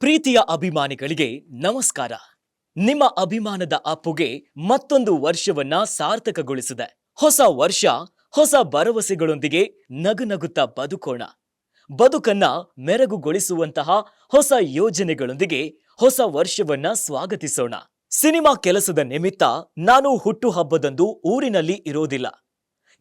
ಪ್ರೀತಿಯ ಅಭಿಮಾನಿಗಳಿಗೆ ನಮಸ್ಕಾರ. ನಿಮ್ಮ ಅಭಿಮಾನದ ಅಪ್ಪುಗೆ ಮತ್ತೊಂದು ವರ್ಷವನ್ನ ಸಾರ್ಥಕಗೊಳಿಸಿದೆ. ಹೊಸ ವರ್ಷ, ಹೊಸ ಭರವಸೆಗಳೊಂದಿಗೆ ನಗುನಗುತ್ತಾ ಬದುಕೋಣ. ಬದುಕನ್ನ ಮೆರಗುಗೊಳಿಸುವಂತಹ ಹೊಸ ಯೋಜನೆಗಳೊಂದಿಗೆ ಹೊಸ ವರ್ಷವನ್ನ ಸ್ವಾಗತಿಸೋಣ. ಸಿನಿಮಾ ಕೆಲಸದ ನಿಮಿತ್ತ ನಾನು ಹುಟ್ಟುಹಬ್ಬದಂದು ಊರಿನಲ್ಲಿ ಇರೋದಿಲ್ಲ.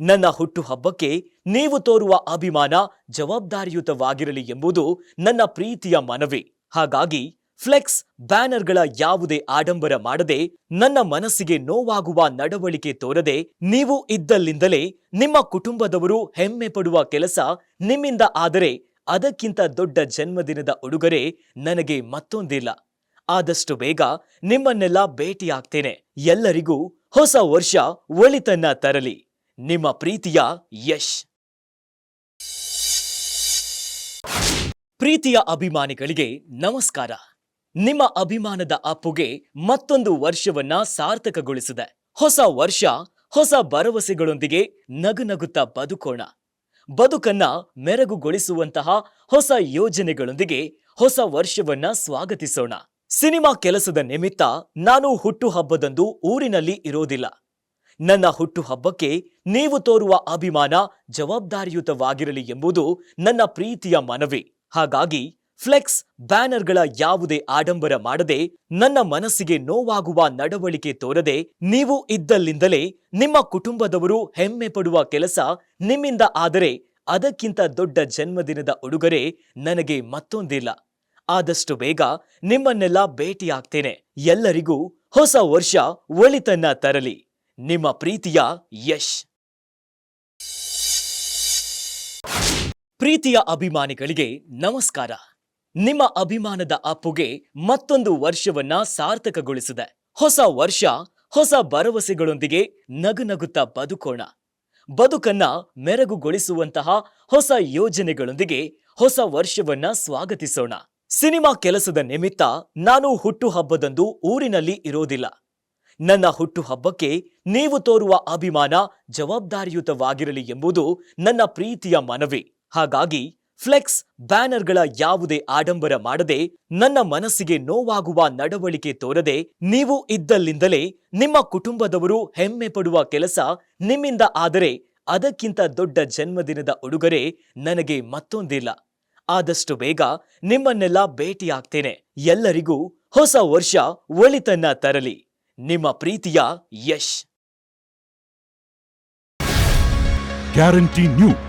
ನನ್ನ ಹುಟ್ಟುಹಬ್ಬಕ್ಕೆ ನೀವು ತೋರುವ ಅಭಿಮಾನ ಜವಾಬ್ದಾರಿಯುತವಾಗಿರಲಿ ಎಂಬುದು ನನ್ನ ಪ್ರೀತಿಯ ಮನವಿ. ಹಾಗಾಗಿ ಫ್ಲೆಕ್ಸ್ ಬ್ಯಾನರ್ಗಳ ಯಾವುದೇ ಆಡಂಬರ ಮಾಡದೆ ನನ್ನ ಮನಸ್ಸಿಗೆ ನೋವಾಗುವ ನಡವಳಿಕೆ ತೋರದೆ ನೀವು ಇದ್ದಲ್ಲಿಂದಲೇ ನಿಮ್ಮ ಕುಟುಂಬದವರು ಹೆಮ್ಮೆ ಪಡುವ ಕೆಲಸ ನಿಮ್ಮಿಂದ ಆದರೆ ಅದಕ್ಕಿಂತ ದೊಡ್ಡ ಜನ್ಮದಿನದ ಉಡುಗೊರೆ ನನಗೆ ಮತ್ತೊಂದಿಲ್ಲ. ಆದಷ್ಟು ಬೇಗ ನಿಮ್ಮನ್ನೆಲ್ಲ ಭೇಟಿಯಾಗ್ತೇನೆ. ಎಲ್ಲರಿಗೂ ಹೊಸ ವರ್ಷ, ಒಳಿತನ್ನ ತರಲಿ. ನಿಮ್ಮ ಪ್ರೀತಿಯ ಯಶ್. ಪ್ರೀತಿಯ ಅಭಿಮಾನಿಗಳಿಗೆ ನಮಸ್ಕಾರ. ನಿಮ್ಮ ಅಭಿಮಾನದ ಅಪ್ಪುಗೆ ಮತ್ತೊಂದು ವರ್ಷವನ್ನ ಸಾರ್ಥಕಗೊಳಿಸಿದೆ. ಹೊಸ ವರ್ಷ, ಹೊಸ ಭರವಸೆಗಳೊಂದಿಗೆ ನಗುನಗುತ್ತಾ ಬದುಕೋಣ. ಬದುಕನ್ನ ಮೆರಗುಗೊಳಿಸುವಂತಹ ಹೊಸ ಯೋಜನೆಗಳೊಂದಿಗೆ ಹೊಸ ವರ್ಷವನ್ನ ಸ್ವಾಗತಿಸೋಣ. ಸಿನಿಮಾ ಕೆಲಸದ ನಿಮಿತ್ತ ನಾನು ಹುಟ್ಟುಹಬ್ಬದಂದು ಊರಿನಲ್ಲಿ ಇರೋದಿಲ್ಲ. ನನ್ನ ಹುಟ್ಟುಹಬ್ಬಕ್ಕೆ ನೀವು ತೋರುವ ಅಭಿಮಾನ ಜವಾಬ್ದಾರಿಯುತವಾಗಿರಲಿ ಎಂಬುದು ನನ್ನ ಪ್ರೀತಿಯ ಮನವಿ. ಹಾಗಾಗಿ ಫ್ಲೆಕ್ಸ್ ಬ್ಯಾನರ್ಗಳ ಯಾವುದೇ ಆಡಂಬರ ಮಾಡದೆ ನನ್ನ ಮನಸ್ಸಿಗೆ ನೋವಾಗುವ ನಡವಳಿಕೆ ತೋರದೆ ನೀವು ಇದ್ದಲ್ಲಿಂದಲೇ ನಿಮ್ಮ ಕುಟುಂಬದವರು ಹೆಮ್ಮೆ ಪಡುವ ಕೆಲಸ ನಿಮ್ಮಿಂದ ಆದರೆ ಅದಕ್ಕಿಂತ ದೊಡ್ಡ ಜನ್ಮದಿನದ ಉಡುಗೊರೆ ನನಗೆ ಮತ್ತೊಂದಿಲ್ಲ. ಆದಷ್ಟು ಬೇಗ ನಿಮ್ಮನ್ನೆಲ್ಲ ಭೇಟಿಯಾಗ್ತೇನೆ. ಎಲ್ಲರಿಗೂ ಹೊಸ ವರ್ಷ, ಒಳಿತನ್ನ ತರಲಿ. ನಿಮ್ಮ ಪ್ರೀತಿಯ ಯಶ್. ಪ್ರೀತಿಯ ಅಭಿಮಾನಿಗಳಿಗೆ ನಮಸ್ಕಾರ. ನಿಮ್ಮ ಅಭಿಮಾನದ ಅಪ್ಪುಗೆ ಮತ್ತೊಂದು ವರ್ಷವನ್ನ ಸಾರ್ಥಕಗೊಳಿಸಿದೆ. ಹೊಸ ವರ್ಷ, ಹೊಸ ಭರವಸೆಗಳೊಂದಿಗೆ ನಗುನಗುತ್ತಾ ಬದುಕೋಣ. ಬದುಕನ್ನ ಮೆರಗುಗೊಳಿಸುವಂತಹ ಹೊಸ ಯೋಜನೆಗಳೊಂದಿಗೆ ಹೊಸ ವರ್ಷವನ್ನ ಸ್ವಾಗತಿಸೋಣ. ಸಿನಿಮಾ ಕೆಲಸದ ನಿಮಿತ್ತ ನಾನು ಹುಟ್ಟುಹಬ್ಬದಂದು ಊರಿನಲ್ಲಿ ಇರೋದಿಲ್ಲ. ನನ್ನ ಹುಟ್ಟುಹಬ್ಬಕ್ಕೆ ನೀವು ತೋರುವ ಅಭಿಮಾನ ಜವಾಬ್ದಾರಿಯುತವಾಗಿರಲಿ ಎಂಬುದು ನನ್ನ ಪ್ರೀತಿಯ ಮನವಿ. ಹಾಗಾಗಿ ಫ್ಲೆಕ್ಸ್ ಬ್ಯಾನರ್ಗಳ ಯಾವುದೇ ಆಡಂಬರ ಮಾಡದೆ ನನ್ನ ಮನಸ್ಸಿಗೆ ನೋವಾಗುವ ನಡವಳಿಕೆ ತೋರದೆ ನೀವು ಇದ್ದಲ್ಲಿಂದಲೇ ನಿಮ್ಮ ಕುಟುಂಬದವರು ಹೆಮ್ಮೆ ಪಡುವ ಕೆಲಸ ನಿಮ್ಮಿಂದ ಆದರೆ ಅದಕ್ಕಿಂತ ದೊಡ್ಡ ಜನ್ಮದಿನದ ಉಡುಗೊರೆ ನನಗೆ ಮತ್ತೊಂದಿಲ್ಲ. ಆದಷ್ಟು ಬೇಗ ನಿಮ್ಮನ್ನೆಲ್ಲ ಭೇಟಿಯಾಗ್ತೇನೆ. ಎಲ್ಲರಿಗೂ ಹೊಸ ವರ್ಷ ಒಳಿತನ್ನ ತರಲಿ. ನಿಮ್ಮ ಪ್ರೀತಿಯ ಯಶ್. Guarantee news